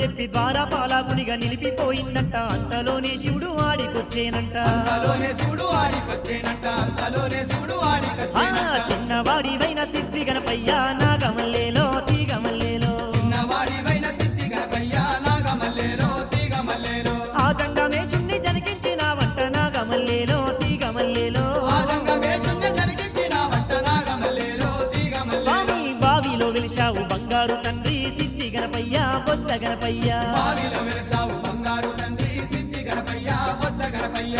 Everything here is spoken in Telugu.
చెప్పి ద్వారా పాలాకునిగా నిలిపిపోయిందంట. అంతలోనే శివుడు ఆడికొచ్చేనంట. ఆ ఆడికొచ్చేనంట. చిన్నవాడివైన సిద్ధి గణపయ్యా నాగమల్లేలో తీగమల్లేలో. చిన్నవాడివైన సిద్ధి గణపయ్య ఆ నాగమల్లేలో తీగమల్లేలో. ఆదంగమేశుణ్ణి జరిగించిన వంట స్వామి బావిలో వెలిశావు బంగారు తండ్రి సిద్ధి గణపయ్యా బొత్త గణపయ్యా. బావిలో వెలసావు బంగారు తండ్రి సిద్ధి గణపయ్య బొచ్చ గణపయ్య.